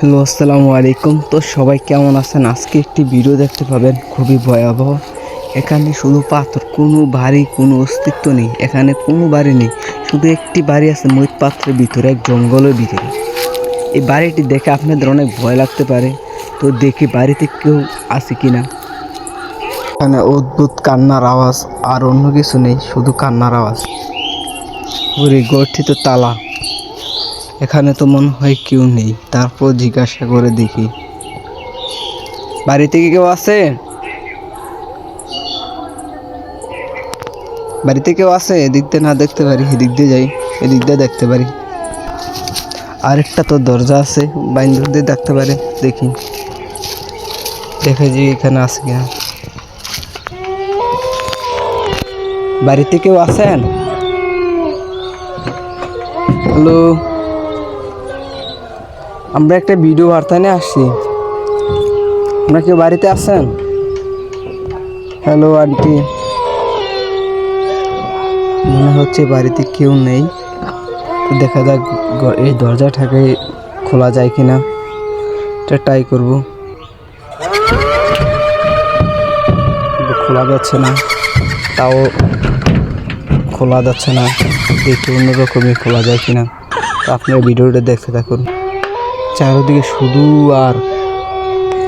Hello, আসসালামু আলাইকুম। তো সবাই কেমন আছেন? আজকে একটি ভিডিও দেখতে পাবেন, খুবই ভয়াবহ। এখানে শুধু পাথর, কোনো বাড়ি, কোনো অস্তিত্ব নেই। এখানে কোনো বাড়ি নেই, শুধু একটি বাড়ি আছে, মৈত পাত্রের ভিতরে, এক জঙ্গলের ভিতরে। এই বাড়িটি দেখে আপনাদের অনেক ভয় লাগতে পারে। তো দেখি বাড়িতে কেউ আছে কি না এখানে অদ্ভুত কান্নার আওয়াজ, আর অন্য কিছু নেই, শুধু কান্নার আওয়াজ। গঠিত তালা। এখানে তো মনে হয় কেউ নেই। তারপর জিজ্ঞাসা করে দেখি। বাড়িতে কি কেউ আছে? বাড়িতে কেউ আছে? এদিক দিয়ে না দেখতে পারি। এদিক দিয়ে যাই। এদিক দিয়ে দেখতে পারি। আরেকটা তো দরজা আছে। বাইন্দর দিয়ে দেখতে পারে। দেখি। দেখে যে এখানে আছে কিনা। বাড়িতে কেউ আছেন? হ্যালো? আমরা একটা ভিডিও বার্তা নিয়ে আসছি। আপনারা কেউ বাড়িতে আছেন? Hello, aunty. মনে হচ্ছে বাড়িতে কেউ নেই। দেখা যাক এই দরজাটাকে খোলা যায় কি না এটা ট্রাই করব। খোলা যাচ্ছে না। তাও খোলা যাচ্ছে না। দেখি অন্যরকমই খোলা যায় কিনা। তো আপনার ভিডিওটা দেখতে থাকুন। চারিদিকে শুধু আর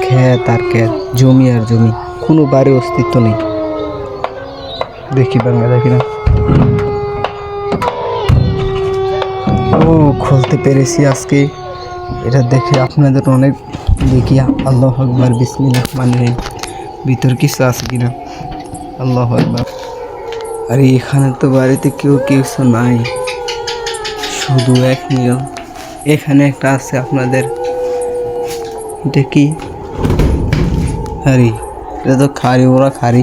ক্ষেত আর ক্ষেত, জমি আর জমি। কোনো বাড়ির অস্তিত্ব নেই। দেখি বাংলা দেখি না। ও, খুলতে পেরেছি আজকে। এটা দেখে আপনাদের অনেক দেখি। আল্লাহ আকবার, বিসমিল্লাহ মানে ভিতর কিছু আছে কিনা। আল্লাহ আকবার। আরে, এখানে তো বাড়িতে কেউ কিছু নাই। শুধু এক নিয়ম। এখানে একটা আছে আপনাদের। এটা কি? আরে এটা তো খারি ওরা খারি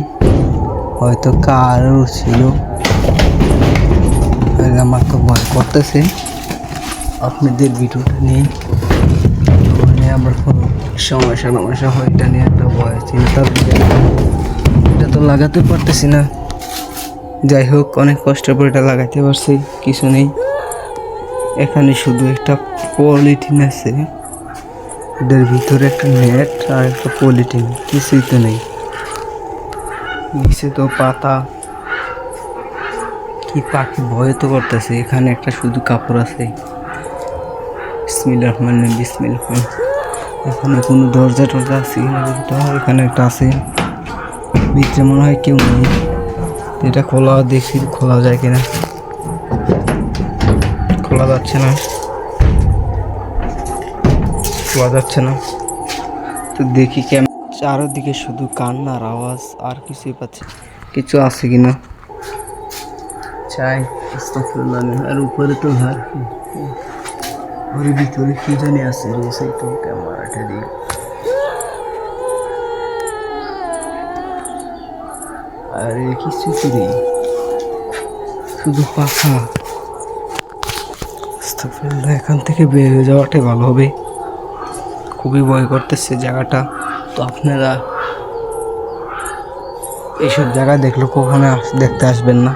হয়তো কারোর ছিল। আমার তো ভয় করতেছে। আপনাদের ভিডিওটা নিয়ে মানে আমার কোনো সমস্যা সমস্যা হয়, এটা নিয়ে একটা ভয়, চিন্তা এটা তো লাগাতে পারতেছি না। যাই হোক, অনেক কষ্ট করে এটা লাগাইতে পারছি, কিছু নেই। এখানে শুধু একটা পলিথিন আছে। এটার ভিতরে একটা নেট আর একটা পলিথিন কিছুই তো নেই। নিচে তো পাতা। কি পাখি ভয় তো করতেছে, এখানে একটা শুধু কাপড় আছে। বিসমিল রহমান বিসমিল রহমান। এখানে কোনো দরজা টরজা আছে। এখানে একটা আছে। ভিতরে মনে হয় কেউ নেই। এটা খোলা, দেখি খোলা যায় কিনা। খোলা যাচ্ছে না। খোলা যাচ্ছে না। তো দেখি কেমন চারদিকে শুধু কান্নার আওয়াজ, আর কিছুই পাচ্ছি। কিছু আছে কি না চাই আর উপরে তো ঘর ওর ভিতরে কি জানি আছে রে সেই তো ক্যামেরাটা দিয়ে। আরে কিছু নেই। শুধু পাখা। আস্তাগফিরুল্লাহ, এখান থেকে বের হয়ে যাওয়াটাই ভালো হবে। খুবই ভয় করতেছে জায়গাটা। তো আপনারা এইসব জায়গা দেখলে কখনো দেখতে আসবেন না।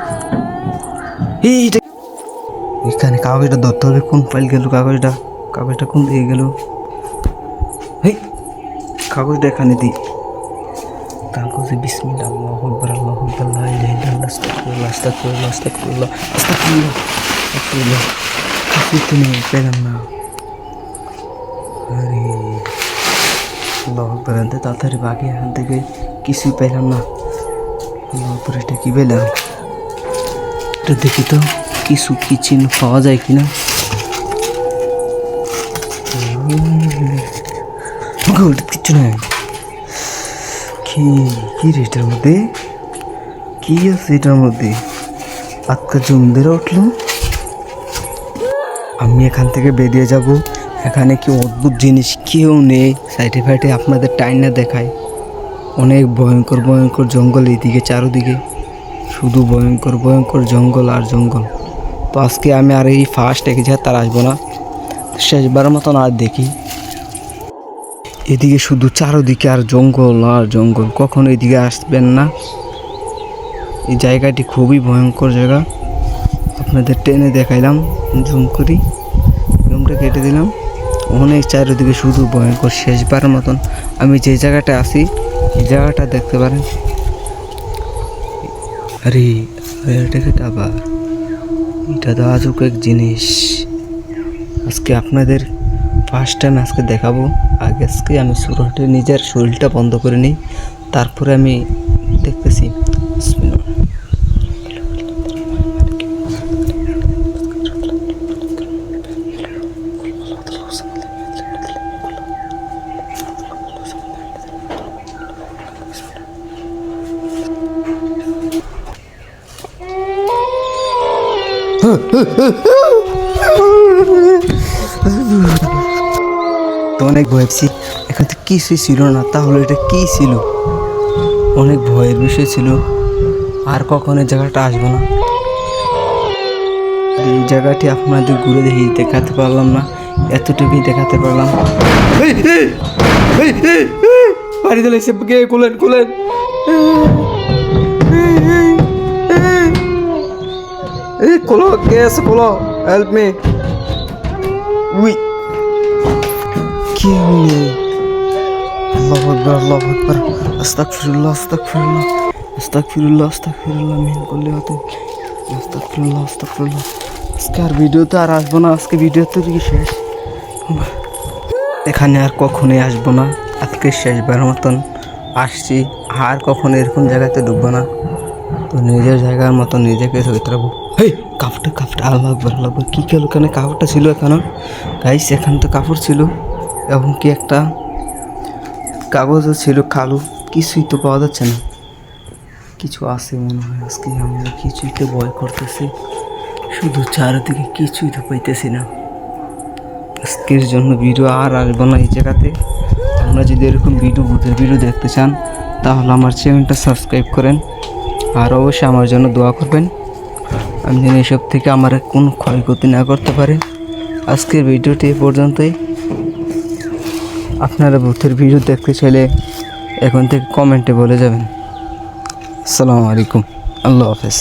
এখানে কাগজটা ধরতে হবে। কোন ফাইল গেল কাগজটা? কাগজটা কোন দিকে গেল? এই কাগজটা এখানে দিই কাগজে বিসমিল্লাহ আল্লাহু আকবার আল্লাহু আকবার লা ইলাহা ইল্লাল্লাহ তো নেই পেলাম না। আরে, আল্লাহু আকবার আনতে তাড়াতাড়ি বাকি এখান থেকে কিছুই পেলাম না। আল্লাহু আকবার, এটা কি পেলাম? এটা দেখি তো, কিছু কি চিহ্ন পাওয়া যায় কিনা? গুড কিছু নাই। কি কি রে মধ্যে? কি আছে এটার মধ্যে? আজকে জমদের উঠল? আমি এখান থেকে বেরিয়ে যাব। এখানে কি অদ্ভুত জিনিস কেউ নেই। সাইডে ফাইডে আপনাদের টাইনা দেখায়। অনেক ভয়ঙ্কর ভয়ঙ্কর জঙ্গল এইদিকে, চারোদিকে। শুধু ভয়ঙ্কর ভয়ঙ্কর জঙ্গল আর জঙ্গল। তো আজকে আমি আর এই ফার্স্ট এক জায়গায় তার আসব না। শেষবারের মতন আর দেখি। এদিকে শুধু চারোদিকে আর জঙ্গল আর জঙ্গল। কখনো এদিকে আসবেন না। এই জায়গাটি খুবই ভয়ঙ্কর জায়গা। আপনাদের ট্রেনে দেখাইলাম, জুম করি জুমটা কেটে দিলাম। অনেক চারিদিকে শুধু ভয়ঙ্কর শেষবার মতন। আমি যে জায়গাটা আছি, এই জায়গাটা দেখতে পারেন। আরে এটা আবার। এটা তো আজও এক জিনিস। আজকে আপনাদের ফার্স্ট টাইম আজকে দেখাবো। আগে আজকে আমি শুরুতে নিজের শরীরটা বন্ধ করে নিই। তারপরে আমি দেখতেছি। তো অনেক ভয় পেয়েছি এখন তো কিছুই ছিল না তাহলে এটা কী ছিল অনেক ভয়ের বিষয় ছিল আর কখনো এই জায়গাটা আসব না এই জায়গাটি আপনাদের ঘুরে দেখি দেখাতে পারলাম না এতটুকুই দেখাতে পারলাম বাড়ি দিলে কে কুলেন কুলেন এই, খোলো, কে আছে? খোলো হেল্প মি উই। কি হলো আল্লাহ আকবার আল্লাহ আকবার। আস্তাগফিরুল্লাহ আস্তাগফিরুল্লাহ আস্তাগফিরুল্লাহ আস্তাগফিরুল্লাহ মেন করলে হতো আস্তাগফিরুল্লাহ আস্তাগফিরুল্লাহ। আজকে আর ভিডিওতে আর আসব না, আজকে ভিডিও তো শেষ। এখানে আর কখনোই আসব না, আজকে শেষবার মতন আসছি। আর কখনো এরকম জায়গাতে ঢুকবো না। তো নিজের জায়গার মতো নিজেকে চরিত্র হেই, কাপড়টা কাপড়টা আল্লাহ আকবর আল্লাহ কী গেল এখানে? কাপড়টা ছিল এখানে। গাইস এখানে তো কাপড় ছিল। এবং কি একটা কাগজও ছিল, কালো। কিছুই তো পাওয়া যাচ্ছে না। কিছু আছে মনে হয় আজকে। আমরা কিছুই তো ভয় করতেছি। শুধু চারিদিকে কিছুই তো পাইতেছি না। আজকের জন্য ভিডিও আর আসব না এই জায়গাতে। আমরা যদি এরকম ভিডিও, ভূতের ভিডিও দেখতে চান, তাহলে আমার চ্যানেলটা সাবস্ক্রাইব করেন। আর অবশ্যই আমার জন্য দোয়া করবেন। আমি যেন এসব থেকে আমার কোনো ক্ষয়ক্ষতি না করতে পারে। আজকের ভিডিওটি এ পর্যন্তই। আপনারা ভূতের ভিডিও দেখতে চাইলে এখন থেকে কমেন্টে বলে যাবেন। আসসালামু আলাইকুম। আল্লাহ হাফেজ।